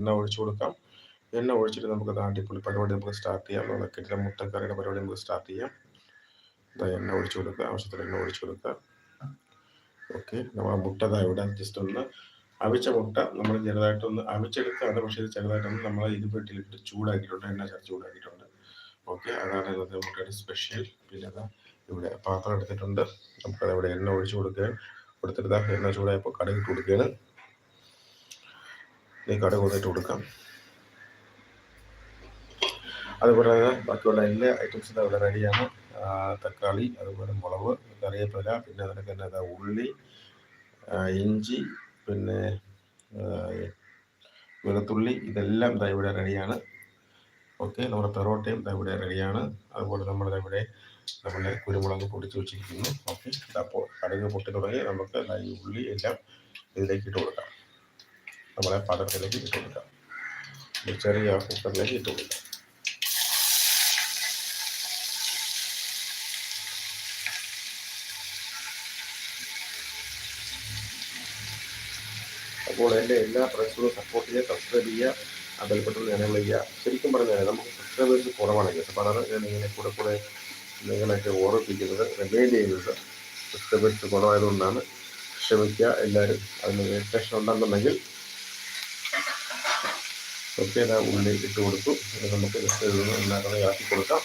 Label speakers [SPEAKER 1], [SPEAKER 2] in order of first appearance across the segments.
[SPEAKER 1] എണ്ണ ഒഴിച്ചു കൊടുക്കാം. എണ്ണ ഒഴിച്ചിട്ട് നമുക്ക് അടിപൊളി പരിപാടി നമുക്ക് സ്റ്റാർട്ട് ചെയ്യാം. ഉണക്കിയിട്ട് മുട്ടക്കറിയുടെ പരിപാടി നമുക്ക് സ്റ്റാർട്ട് ചെയ്യാം. ഇതാ എണ്ണ ഒഴിച്ചു കൊടുക്കുക. ആവശ്യത്തിന് എണ്ണ ഒഴിച്ചു കൊടുക്കുക. ഓക്കെ നമ്മൾ മുട്ട ഇതാ ഇവിടെ ജസ്റ്റ് ഒന്ന് അവിച്ച മുട്ട നമ്മൾ ചെറുതായിട്ടൊന്ന് അവിച്ചെടുക്കുകയാണ് പക്ഷേ ഇത് ചെറുതായിട്ടൊന്ന് നമ്മൾ ഇരുപെട്ടിലിട്ട് ചൂടാക്കിയിട്ടുണ്ട്. എണ്ണ ചേർത്ത് ചൂടാക്കിയിട്ടുണ്ട്. ഓക്കെ അതാണ് ഇന്നത്തെ മുട്ടയുടെ സ്പെഷ്യൽ പിന്നെ അതാ ഇവിടെ പാത്രം എടുത്തിട്ടുണ്ട്. നമുക്കത് ഇവിടെ എണ്ണ ഒഴിച്ചു കൊടുക്കുകയാണ്. കൊടുത്തിട്ട് എണ്ണ ചൂടായപ്പോൾ കടുക് ഇട്ട് കൊടുക്കുകയാണ്. കടുക് ഒന്നിട്ട് കൊടുക്കാം. അതുപോലെ തന്നെ ബാക്കിയുള്ള എല്ലാ ഐറ്റംസും ഇവിടെ റെഡിയാണ് തക്കാളി അതുപോലെ മുളക് കറിവേപ്പില പിന്നെ അതിനൊക്കെ തന്നെ ഉള്ളി ഇഞ്ചി പിന്നെ വെളുത്തുള്ളി ഇതെല്ലാം ദാ ഇവിടെ റെഡിയാണ് ഓക്കെ നമ്മുടെ പെറോട്ടയും ദാ ഇവിടെ റെഡിയാണ് അതുപോലെ നമ്മൾ ഇവിടെ നമ്മുടെ കുരുമുളക് പൊടിച്ച് വെച്ചിരിക്കുന്നു. ഓക്കെ അപ്പോൾ കടുക് പൊട്ടി തുടങ്ങി. നമുക്ക് ഈ ഉള്ളി എല്ലാം ഇതിലേക്ക് ഇട്ട് കൊടുക്കാം. നമ്മളെ പാത്രത്തിലേക്ക് ഇട്ട് കൊടുക്കാം. ഒരു ചെറിയ കുക്കറിലേക്ക് ഇട്ട് കൊടുക്കാം. അപ്പോൾ എന്റെ എല്ലാ പ്രേക്ഷകരും സപ്പോർട്ട് ചെയ്യുക സബ്സ്ക്രൈബ് ചെയ്യുക ആ ബെൽബട്ടൺ എനേബിൾ ശരിക്കും പറഞ്ഞാൽ നമുക്ക് സബ്സ്ക്രൈബേഴ്സ് കുറവാണ് അതാണ് ഞാൻ ഇങ്ങനെ കൂടെ കൂടെ നിങ്ങളൊക്കെ ഓർമ്മിപ്പിക്കുന്നത് റിമൈൻഡ് ചെയ്യുന്നത്. സബ്സ്ക്രൈബേഴ്സ് കുറവായതുകൊണ്ടാണ് ക്ഷമിക്കുക എല്ലാവരും. അതിന് ഇറിറ്റേഷൻ ഉണ്ടെന്നുണ്ടെങ്കിൽ ഇതാ ഉള്ളി ഇട്ട് കൊടുത്തു. ഇത് നമുക്ക് ജസ്റ്റ് ഇതൊന്ന് ഉണ്ടാക്കുന്നത് ആക്കി കൊടുക്കാം.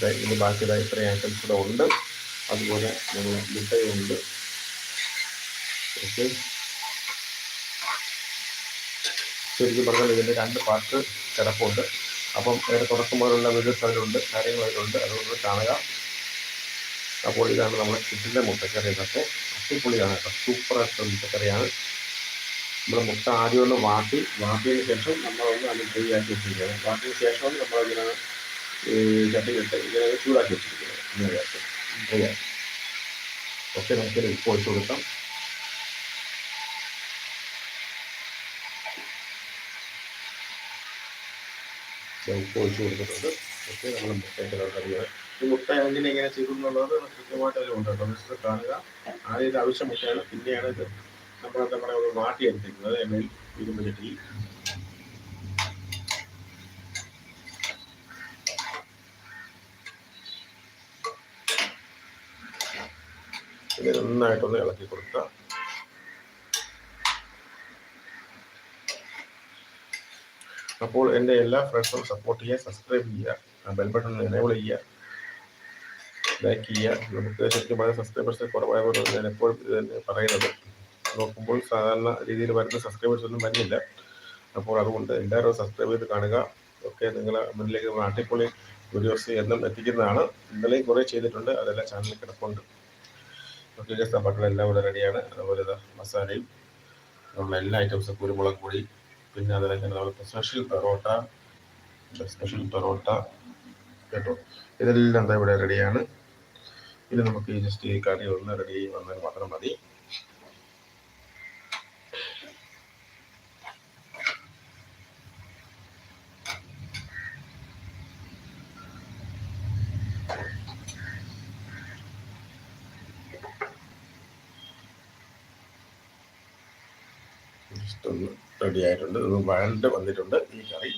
[SPEAKER 1] ദേ ബാക്കിയുള്ള ബാക്കി ഇതാ ഇത്രയും ഐറ്റംസ് കൂടെ ഉണ്ട്. അതുപോലെ നമ്മൾ മുട്ടയുണ്ട് ഓക്കെ ശരിക്കും പറഞ്ഞാൽ ഇതിന്റെ രണ്ട് പാർട്ട് കിടപ്പുണ്ട്. അപ്പം അതിന്റെ തുടക്കം മുതലുള്ള വീഡിയോസ് അതിലുണ്ട് കാര്യങ്ങൾ അതിലുണ്ട്. അതുകൊണ്ട് കാണുക. അപ്പോൾ ഇതാണ് നമ്മുടെ കിട്ടിന്റെ മുട്ടക്കറി ഇതൊക്കെ. അടിപൊളിയാണ് കേട്ടോ. സൂപ്പറായിട്ടുള്ള മുട്ടക്കറിയാണ്. നമ്മൾ മുട്ട ആദ്യം ഒന്ന് വാട്ടി വാട്ടിയതിന് ശേഷം നമ്മളൊന്ന് അത് ഡ്രൈ ആക്കി വെച്ചിരിക്കുന്നത് വാട്ടിയതിന് ശേഷമാണ് നമ്മളിങ്ങനെ ചട്ടിയിലിട്ട് ഇങ്ങനെ ചൂടാക്കി വെച്ചിരിക്കുന്നത് ഇങ്ങനെ ഡ്രൈ ആക്കി. ഓക്കെ നമുക്കൊരു ഉപ്പ് ഒഴിച്ചു കൊടുക്കാം. ഉപ്പ് ഒഴിച്ചു കൊടുത്തിട്ടുണ്ട്. ഓക്കെ നമ്മൾ മുട്ടയൊക്കെ അറിയാം ഈ മുട്ട എങ്ങനെ ഇങ്ങനെ ചെയ്തു എന്നുള്ളത് കൃത്യമായിട്ട് അതിലുണ്ട് കേട്ടോ. മിസ്റ്റർ കാണുക ആദ്യം ഇത് ആവശ്യം മുട്ടയാണ് പിന്നെയാണ് ഇത്. നമ്മൾ എന്താ പറയുക മാറ്റിയെടുത്തിരിക്കുന്നത് എണ്ണയിൽ ഇരുമ്പ് ചട്ടിയിൽ. ഇത് നന്നായിട്ടൊന്ന് ഇളക്കി കൊടുക്കുക. അപ്പോൾ എന്റെ എല്ലാ ഫ്രണ്ട്സും സപ്പോർട്ട് ചെയ്യുക സബ്സ്ക്രൈബ് ചെയ്യുക ബെൽ ബട്ടൺ എനേബിൾ ചെയ്യുക ലൈക്ക് ചെയ്യുക. നമുക്ക് ശരിക്കും പറഞ്ഞാൽ സബ്സ്ക്രൈബേഴ്സ് കുറവായതുകൊണ്ട് ഞാൻ എപ്പോഴും പറയുന്നത്. നോക്കുമ്പോൾ സാധാരണ രീതിയിൽ വരുന്ന സബ്സ്ക്രൈബേഴ്സ് ഒന്നും വരുന്നില്ല. അപ്പോൾ അതുകൊണ്ട് എല്ലാവരും സബ്സ്ക്രൈബ് ചെയ്ത് കാണുക. ഒക്കെ നിങ്ങൾ മുന്നിലേക്ക് അടിപൊളി വീഡിയോസ് എന്നും എത്തിക്കുന്നതാണ്. ഇന്നലെയും കുറേ ചെയ്തിട്ടുണ്ട്. അതെല്ലാം ചാനലിൽ കിടപ്പുണ്ട്. ഓക്കെ സംഭവങ്ങളെല്ലാം ഇവിടെ റെഡിയാണ് അതുപോലെ മസാലയും നമ്മൾ എല്ലാ ഐറ്റംസും കുരുമുളക് പൊടി പിന്നെ അതിനൊക്കെ നമ്മൾ സ്പെഷ്യൽ പൊറോട്ട സ്പെഷ്യൽ പൊറോട്ട കേട്ടോ? ഇതെല്ലാം എന്താ ഇവിടെ റെഡിയാണ് ഇനി നമുക്ക് ഈ ജസ്റ്റ് ഈ കറി ഒന്ന് റെഡി വന്നാൽ മാത്രം മതി. റെഡി ആയിട്ടുണ്ട്. വഴണ്ട് വന്നിട്ടുണ്ട്. ഈ കറി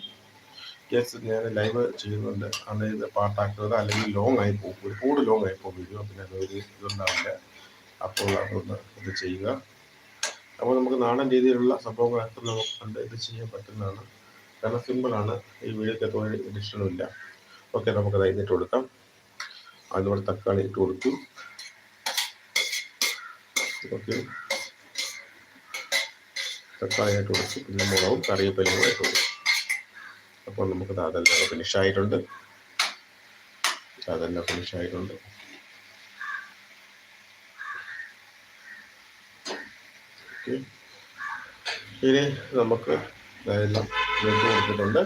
[SPEAKER 1] കേസ് ഞാൻ ലൈവ് ചെയ്യുന്നുണ്ട്. ഇത് പാട്ടാക്കുന്നത് അല്ലെങ്കിൽ ലോങ് ആയി പോകും. കൂട് ലോങ് ആയി പോകും. വീഡിയോ പിന്നെ അതൊരു ഇതുണ്ടാവില്ല. അപ്പോൾ അതൊന്ന് ഇത് ചെയ്യുക. അപ്പോൾ നമുക്ക് നാടൻ രീതിയിലുള്ള സംഭവങ്ങളൊക്കെ നമുക്ക് കണ്ട് ഇത് ചെയ്യാൻ പറ്റുന്നതാണ്. കാരണം സിമ്പിളാണ് ഈ വീഡിയോക്ക് ഒരു എഡിഷനും ഇല്ല ഓക്കെ നമുക്കത് അതിനിട്ട് കൊടുക്കാം. അതുപോലെ തക്കാളി ഇട്ട് കൊടുക്കും ഓക്കെ തക്കാളി ഇട്ട് കൊടുത്തു പിന്നെ മുളകും കറിവേപ്പിലയും കൂടെ ഇട്ട് കൊടുക്കും അപ്പോൾ നമുക്ക് അതെല്ലാം ഫിനിഷ് ആയിട്ടുണ്ട്. അതെല്ലാം ഫിനിഷ് ആയിട്ടുണ്ട്. ഓക്കെ ഇനി നമുക്ക് ഇതെല്ലാം വെച്ച് കൊടുത്തിട്ടുണ്ട്.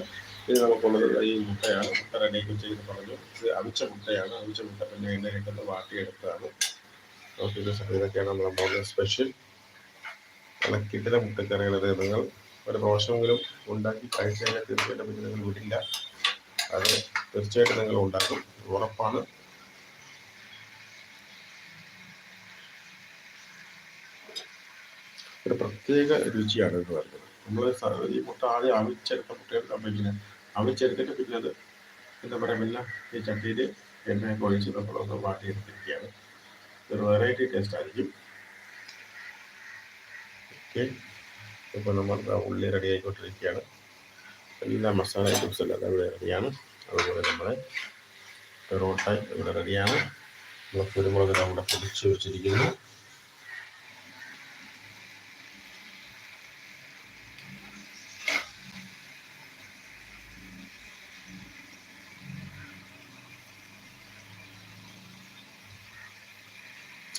[SPEAKER 1] ഇനി നമുക്കുള്ളത് ഈ മുട്ടയാണ്. മുട്ട റെഡിയാക്കി ചെയ്ത് പറഞ്ഞു. ഇത് അവിച്ച മുട്ടയാണ്. അവിച്ച മുട്ട പിന്നെ എണ്ണയിട്ടൊന്ന് വാട്ടിയെടുത്തതാണ്. ഓക്കെ ഇത് ഇതൊക്കെയാണ് നമ്മുടെ സ്പെഷ്യൽ. കിട്ടില മുട്ടക്കറികളത് നിങ്ങൾ ഒരു ദോഷമെങ്കിലും ഉണ്ടാക്കി കഴിച്ചു കഴിഞ്ഞാൽ തീർച്ചയായിട്ടും പിന്നെ നിങ്ങൾ വിടില്ല. അത് തീർച്ചയായിട്ടും നിങ്ങൾ ഉണ്ടാക്കും. ഉറപ്പാണ്. ഒരു പ്രത്യേക രുചിയാണ് എന്ന് പറയുന്നത്. നമ്മൾ ഈ മുട്ട ആദ്യം അവിച്ചെടുത്ത മുട്ടയെടുത്ത ഇങ്ങനെ അവിച്ചെടുത്തിട്ട് പിന്നെ അത് എന്താ പറയുക പിന്നെ ഈ ചട്ടിയിൽ എണ്ണയൊക്കെ ഒഴിച്ച് നമ്മളൊന്ന് വാട്ടിയെടുത്തിരിക്കുകയാണ്. ഒരു വെറൈറ്റി ടേസ്റ്റ് ആയിരിക്കും. ഓക്കെ. ഇപ്പോൾ നമ്മൾ ഉള്ളി റെഡി ആയിക്കൊണ്ടിരിക്കുകയാണ്. എല്ലാ മസാല ഐറ്റംസും എല്ലാം ഇവിടെ റെഡിയാണ് അതുപോലെ നമ്മുടെ പെറോട്ട ഇവിടെ റെഡിയാണ് നമ്മൾ കുരുമുളക് നമ്മുടെ പൊടിച്ച് വെച്ചിരിക്കുന്നു.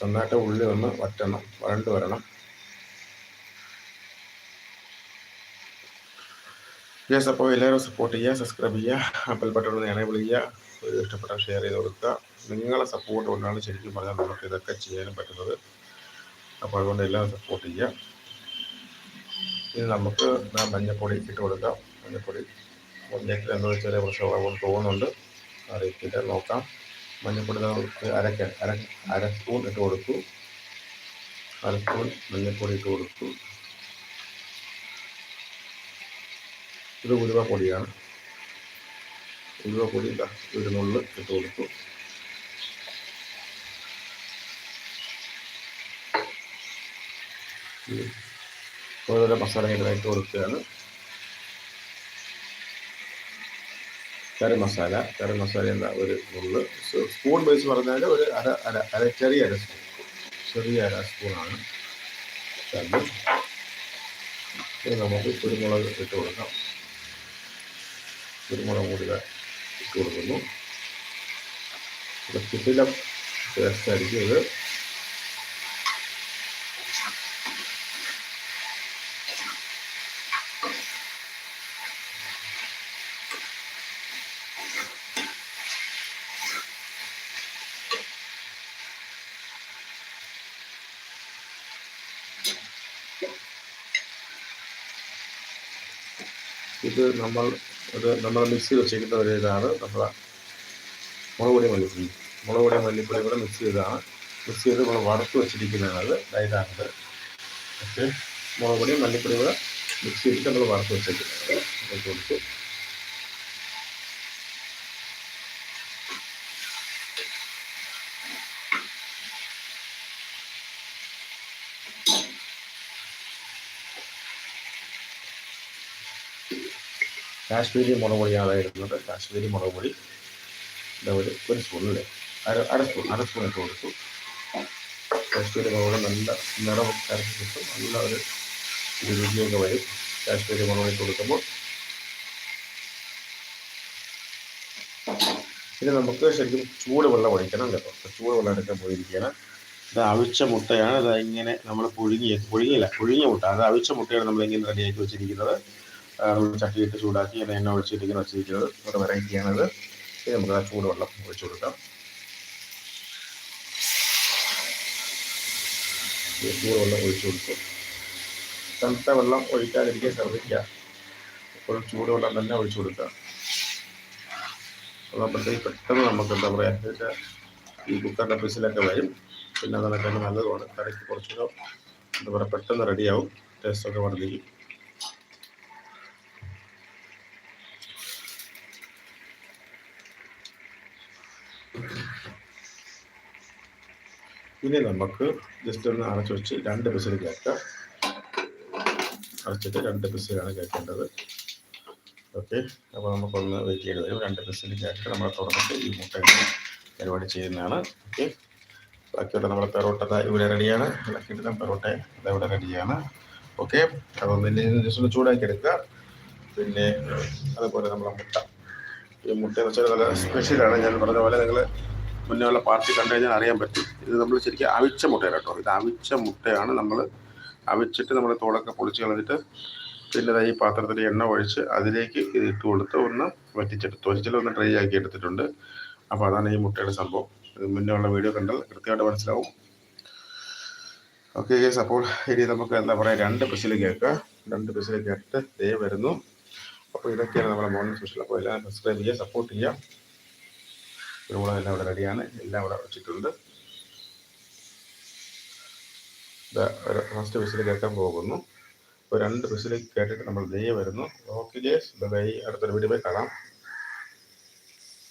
[SPEAKER 1] നന്നായിട്ട് ഉള്ളി ഒന്ന് വറ്റണം വരണ്ട് വരണം. യെസ് അപ്പോൾ എല്ലാവരും സപ്പോർട്ട് ചെയ്യുക സബ്സ്ക്രൈബ് ചെയ്യുക അപ്പൽ ബട്ടൺ എനേബിൾ ചെയ്യുക ഒരു ഇഷ്ടപ്പെട്ട ഷെയർ ചെയ്ത് കൊടുക്കുക. നിങ്ങളെ സപ്പോർട്ട് കൊണ്ടാണ് ശരിക്കും പറഞ്ഞാൽ നമുക്ക് ഇതൊക്കെ ചെയ്യാനും പറ്റുന്നത്. അപ്പോൾ അതുകൊണ്ട് എല്ലാവരും സപ്പോർട്ട് ചെയ്യുക. ഇനി നമുക്ക് മഞ്ഞപ്പൊടി ഇട്ട് കൊടുക്കാം. മഞ്ഞപ്പൊടി മഞ്ഞത്തിൽ എന്താ വെച്ചാൽ പ്രശ്നമാകുമെന്ന് തോന്നുന്നുണ്ട്. അറിയിക്കില്ല നോക്കാം. മഞ്ഞപ്പൊടി നമുക്ക് അരക്കാൻ അര അര സ്പൂൺ ഇട്ട് കൊടുത്തു. അര സ്പൂൺ മഞ്ഞപ്പൊടി ഇട്ട് കൊടുത്തു. ഇത് ഉലുവ പൊടിയാണ്. ഉലുവ പൊടി ഒരു നുള്ള് ഇട്ട് കൊടുത്തു. ഓരോരോ മസാലകളായി ഇട്ട് കൊടുക്കുകയാണ്. കറി മസാല കറി മസാല എന്താ ഒരു നുള്ള്. സ്പൂൺ ബേസ് പറഞ്ഞാൽ ഒരു അര അര അര ചെറിയ അര സ്പൂൺ ചെറിയ അര സ്പൂണാണ് നമുക്ക് കുരുമുളക് ഇട്ട് കൊടുക്കാം. കുരുമുളക് കൂടി ഇട്ട് കൊടുക്കുന്നു. കിട്ടില്ല. ടേസ്റ്റ് ആയിരിക്കും ഇത്. ഇത് നമ്മൾ ഇത് നമ്മൾ മിക്സ് ചെയ്ത് വെച്ചിരിക്കുന്ന ഒരു ഇതാണ്. നമ്മൾ മുളക് പൊടി മല്ലിപ്പൊടി. മുളക് പൊടി മല്ലിപ്പൊടി കൂടെ മിക്സ് ചെയ്തതാണ് മിക്സ് ചെയ്ത് നമ്മൾ വറുത്ത് വെച്ചിരിക്കുന്നതാണ് ഇതാണിത്. ഓക്കെ. മുളക് പൊടി മല്ലിപ്പൊടി കൂടെ മിക്സ് ചെയ്തിട്ട് നമ്മൾ വറുത്ത് വെച്ചിരിക്കുന്നത് കൊടുത്തു കാശ്മീരി മുളക് പൊടിയാണ് കാശ്മീരി മുളക് ഒരു ഒരു സ്പൂണില്ലേ അര അര സ്പൂൺ അര സ്പൂൺ ഇട്ട് കൊടുത്തു. കാശ്മീരി മുളക് നല്ല നിറം കരച്ച് കിട്ടും. നല്ല ഒരു രുചിയൊക്കെ വരും. കാശ്മീരി മുളക് കൊടുക്കുമ്പോൾ. ഇനി നമുക്ക് ശരിക്കും ചൂട് വെള്ളം ഒഴിക്കണം കേട്ടോ. ചൂട് വെള്ളം എടുക്കാൻ പോയിരിക്കുകയാണ്. ഇത് അവിച്ച മുട്ടയാണ്. അത് ഇങ്ങനെ നമ്മൾ പുഴുങ്ങിയ പുഴുങ്ങിയില്ല പുഴുങ്ങിയ മുട്ട. അത് അവിച്ച മുട്ടയാണ് നമ്മൾ ഇങ്ങനെ റെഡിയാക്കി വെച്ചിരിക്കുന്നത്. ചട്ടിയിട്ട് ചൂടാക്കി അത് എണ്ണ ഒഴിച്ചിട്ട് ഇങ്ങനെ വെച്ചിരിക്കുന്നത്. ഒരു വെറൈറ്റിയാണത് ഇത് നമുക്ക് ആ ചൂടുവെള്ളം ഒഴിച്ചു കൊടുക്കാം. ചൂടുവെള്ളം ഒഴിച്ചു കൊടുക്കും തണുത്ത വെള്ളം ഒഴിക്കാതിരിക്കാൻ ശ്രദ്ധിക്കുക. എപ്പോഴും ചൂടുവെള്ളം തന്നെ ഒഴിച്ചു കൊടുക്കുക. അപ്പോഴത്തേക്ക് പെട്ടെന്ന് നമുക്ക് എന്താ പറയുക ഈ കുക്കറിന്റെ പിസിലൊക്കെ വരും. പിന്നെ അതൊക്കെ നല്ലതുമാണ്. കറിക്ക് കുറച്ചുകൂടെ എന്താ പറയുക പെട്ടെന്ന് റെഡിയാവും ടേസ്റ്റൊക്കെ വർദ്ധിക്കും ഇനി നമുക്ക് ജസ്റ്റ് ഒന്ന് അടച്ചു വെച്ച് രണ്ട് പിസിൽ കേൾക്കാം. അടച്ചിട്ട് രണ്ട് പിസിലാണ് കേൾക്കേണ്ടത്. ഓക്കെ അപ്പോൾ നമുക്കൊന്ന് വെയിറ്റ് ചെയ്ത് വരും. രണ്ട് പിസിൽ കേട്ടിട്ട് നമ്മൾ തുറന്നിട്ട് ഈ മുട്ട പരിപാടി ചെയ്യുന്നതാണ്. ഓക്കെ ബാക്കിയുള്ള നമ്മുടെ പെറോട്ട ഇവിടെ റെഡിയാണ് ഇളക്കിയിട്ട് പെറോട്ട ഇവിടെ റെഡിയാണ് ഓക്കെ അതൊന്ന് ജസ്റ്റ് ഒന്ന് ചൂടാക്കി എടുക്കുക. പിന്നെ അതുപോലെ നമ്മളെ മുട്ട. ഈ മുട്ട എന്ന് വെച്ചാൽ നല്ല സ്പെഷ്യലാണ് ഞാൻ പറഞ്ഞ പോലെ നിങ്ങൾ മുന്നേ ഉള്ള പാർട്ടി കണ്ടു കഴിഞ്ഞാൽ അറിയാൻ പറ്റും. ഇത് നമ്മൾ ശരിക്കും അവിച്ച മുട്ടയാണ് കേട്ടോ. ഇത് അവിച്ച മുട്ടയാണ് നമ്മൾ അവിച്ചിട്ട് നമ്മൾ തോടൊക്കെ പൊളിച്ച് കളഞ്ഞിട്ട് പിന്നെ ഈ പാത്രത്തിൽ എണ്ണ ഒഴിച്ച് അതിലേക്ക് ഇത് ഇട്ട് കൊടുത്ത് ഒന്ന് വറ്റിച്ചെടുത്തു. വറ്റിച്ചിട്ട് ഒന്ന് ഡ്രൈ ആക്കി എടുത്തിട്ടുണ്ട്. അപ്പോൾ അതാണ് ഈ മുട്ടയുടെ സംഭവം. ഇത് മുന്നേ ഉള്ള വീഡിയോ കണ്ടാൽ കൃത്യമായിട്ട് മനസ്സിലാവും. ഓക്കെ ഗേസ് അപ്പോൾ ഇനി നമുക്ക് എന്താ പറയുക രണ്ട് പിസിൽ കേൾക്കുക രണ്ട് പിസിൽ കേട്ടിട്ട് ദേ വരുന്നു. അപ്പോൾ ഇതൊക്കെയാണ് നമ്മുടെ മോർണിംഗ് സ്പെഷ്യൽ. അപ്പോൾ എല്ലാവരും സബ്സ്ക്രൈബ് ചെയ്യുക സപ്പോർട്ട് ചെയ്യുക. കുരുമുളക് എല്ലാം ഇവിടെ റെഡിയാണ്. എല്ലാം ഇവിടെ വെച്ചിട്ടുണ്ട്. ഫസ്റ്റ് വിസിൽ കേൾക്കാൻ പോകുന്നു. ഇപ്പോൾ രണ്ട് വിസിൽ കേട്ടിട്ട് നമ്മൾ ദേ വരുന്നു. ഓക്കെ ജേസ് ബൈ അടുത്തൊരു വീഡിയോ കാണാം.